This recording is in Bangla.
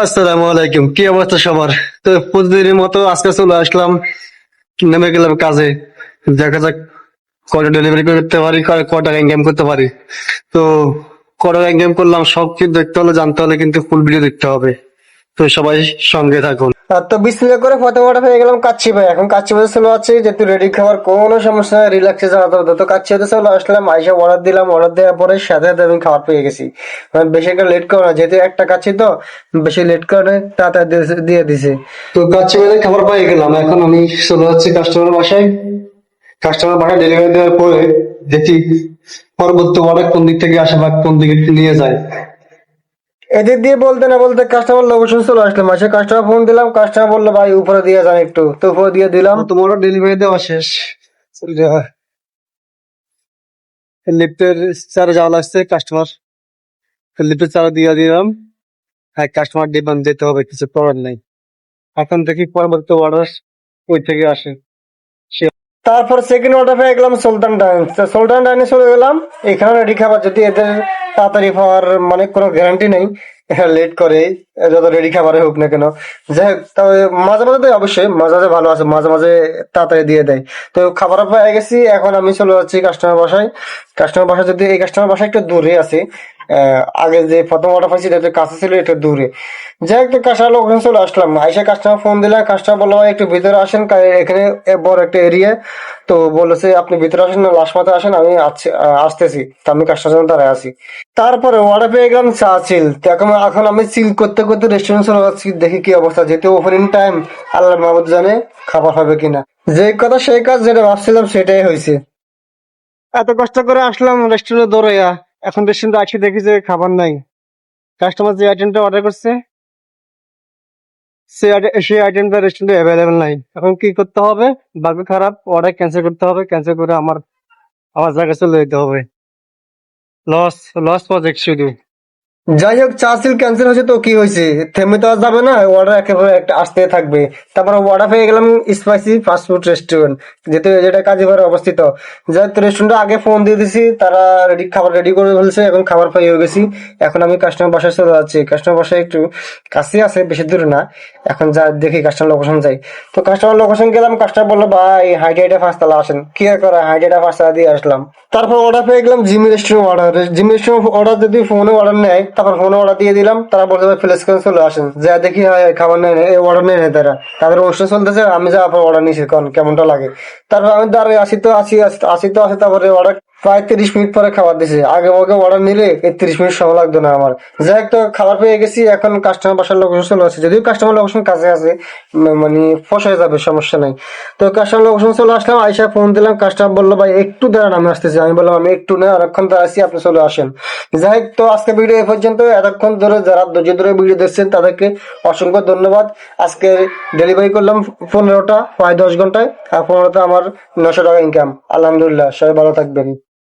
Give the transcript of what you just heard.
আসসালামু আলাইকুম। কি অবস্থা সবার? তো প্রতিদিনের মতো আজকে চলে আসলাম, নেমে গেলাম কাজে। দেখা যাক কটা ডেলিভারি করতে পারি কটা ইনকাম করতে পারি। তো কটা এনগেম করলাম, সব কিছু দেখতে হলে, জানতে হলে কিন্তু ফুল ভিডিও দেখতে হবে। তো সবাই সঙ্গে থাকুন। আর তো বিসমিল্লাহ করে ফটো পেয়ে গেলাম কাচ্চি ভাই। এখন কাচ্চি ভাই চলে আছে যেহেতু রেডি খাবার কোনো সমস্যা নেই রিল্যাক্সে যাওয়া তো তো কাচ্চি হতে চলে আসলাম আইসা অর্ডার দিলাম অর্ডার দেওয়ার পরে সাথে সাথে আমি খাবার পেয়ে গেছি। মানে বেশি একটা লেট করো না যেহেতু একটা কাচ্চি তো বেশি লেট করে তাড়াতাড়ি দিয়ে- দিছে। তো কাচ্চি মেলে খাবার পেয়ে গেলাম। এখন আমি চলে যাচ্ছি কাস্টমার বাসায়। কাস্টমার বাসায় ডেলিভারি দেওয়ার পরে দেখি পরবর্তী অর্ডার কোন দিক থেকে আসে বা কোন দিকে নিয়ে যায়। এদিক দিয়ে বলতে না বলতে কাস্টমার লোকেশন চলে আসলাম আসে কাস্টমার ফোন দিলাম কাস্টমার বলল ভাই উপরে দিয়ে যান একটু। তো উপরে দিয়ে দিলাম। তোমার ডেলিভারি দেওয়া শেষ। লিফটের চারে যাওয়া লাগছে কাস্টমার লিফটের চারা দিয়ে দিলাম। হ্যাঁ কাস্টমার ডিমান্ড দিতে হবে কিছু করার নাই। এখন দেখি পরবর্তী অর্ডার ওই থেকে আসে। তারপর সেকেন্ড অর্ডার পেয়ে গেলাম সুলতান ডাইন্স তো সুলতান ডাইনে চলে গেলাম। এখানে রেডি খাবার যদি এদের তাড়াতাড়ি পাওয়ার মানে কোনো গ্যারান্টি নেই। লেট করে, যত রেডি খাবারে হোক না কেন। যাই হোক তবে মাঝে মাঝে তো অবশ্যই, মাঝে মাঝে ভালো আছে, মাঝে মাঝে তাড়াতাড়ি দিয়ে দেয়। তো খাবার পেয়ে গেছি, এখন আমি চলে যাচ্ছি কাস্টমার বাসায়। কাস্টমার বাসায় যদি, এই কাস্টমার বাসায় একটু দূরে আছে আগে যে প্রথম অর্ডার পাইছি, এটা কাছে ছিল একটু দূরে। যাই তো কাস্টমার ওখানে চলে আসলাম আইসা কাস্টমার ফোন দিলাম কাস্টমার বলল একটু ভিতরে আসেন এখানে বড় একটা এরিয়া তো বলেছে, আপনি ভিতরে আসেন না লাস্ট মাথায় আসেন, আমি আসতেছি। তো আমি কাস্টমার জন্য দাঁড়ায় আছি। তারপরে অর্ডার পেয়ে গেলাম চা চিল। এখন এখন আমি চিল করতে করতে রেস্টুরেন্ট চলে যাচ্ছি, দেখি কি অবস্থা। যেহেতু ওপেনিং টাইম আল্লাহ মাহবুদ জানে খাবার হবে কিনা। যে কথা সেই কাজ যেটা ভাবছিলাম, সেটাই হয়েছে। এত কষ্ট করে আসলাম রেস্টুরেন্টে দৌড়াইয়া। এখন রেস্টুরেন্টে আজকে দেখি যে খাবার নাই। কাস্টমার যে আইটেমটা অর্ডার করছে সেই আইটে- সেই আইটেমটা রেস্টুরেন্টে অ্যাভেলেবেল নাই। এখন কি করতে হবে? বাকি খারাপ অর্ডার ক্যান্সেল করতে হবে। ক্যান্সেল করে আমার আমার জায়গায় চলে যেতে হবে। লস লস প্রজেক্ট শুধু। যাই হোক চা সিল ক্যান্সেল হয়েছে তো, কি হয়েছে? থেমে তো আর যাবে না অর্ডার একেবারে একটা আসতে থাকবে। তারপর অর্ডার পেয়ে গেলাম স্পাইসি ফাস্টফুড রেস্টুরেন্ট যেহেতু যেটা কাজীবারে অবস্থিত। যাই রেস্টুরেন্টে আগে ফোন দিয়ে দিছি, তারা রেডি খাবার রেডি করে ফেলছে, এখন খাবার পাই হয়ে গেছি। এখন আমি কাস্টমার বাসায় চলে যাচ্ছি কাস্টমার বাসায় একটু কাছে আছে, বেশি দূরে না। এখন যা দেখি কাস্টমার লোকেশন যাই। তো কাস্টমার লোকেশন গেলাম কাস্টমার বলল, ভাই হাইটে পাঁচতলা আসেন। কি আর করা হাইটে পাঁচতলা দিয়ে আসলাম। তারপর অর্ডার পেয়ে গেলাম, Jimmy restaurant order Jimmy restaurant order যদি ফোনে অর্ডার নেয় তারপর ফোনে অর্ডার দিয়ে দিলাম, তারা বলছে ভাই ফ্লেস করে চলে আসেন। যা দেখি হয় খাবার নেয় এই অর্ডার নেই তারা। তাদের অনুষ্ঠান চলতেছে, আমি যা অর্ডার নিয়েছি কেমনটা লাগে। তারপর আমি দাঁড়িয়ে আসি তো, আসি- আসি তো, আসি, তারপরে অর্ডার প্রায় তিরিশ মিনিট পরে খাবার দিছে। আগে ওকে অর্ডার নিলে তিরিশ মিনিট সময় লাগতো না আমার। যাই তো, খাবার পেয়ে গেছি, এখন কাস্টমার বাসার লোকেশন চলে আসছে। যদিও কাস্টমার লোকেশন কাছে আছে মানে ফস হয়ে যাবে, সমস্যা নাই। তো কাস্টমার লোকেশন চলে আসলাম, আইসা ফোন দিলাম কাস্টমার বলল, ভাই, একটু দাঁড়ান, আমি আসতেছি। আমি বললাম, আমি একটু না, অনেকক্ষণ আসি আপনি চলে আসেন। যাই তো, আজকে ভিডিও এ পর্যন্ত। এতক্ষণ ধরে যারা ধৈর্য ধরে ভিডিও দেখছেন, তাদেরকে অসংখ্য ধন্যবাদ। আজকে ডেলিভারি করলাম পনেরোটা, প্রায় দশ ঘন্টায়। আর পনেরোটা আমার নশো টাকা ইনকাম আলহামদুলিল্লাহ, সবাই ভালো থাকবেন।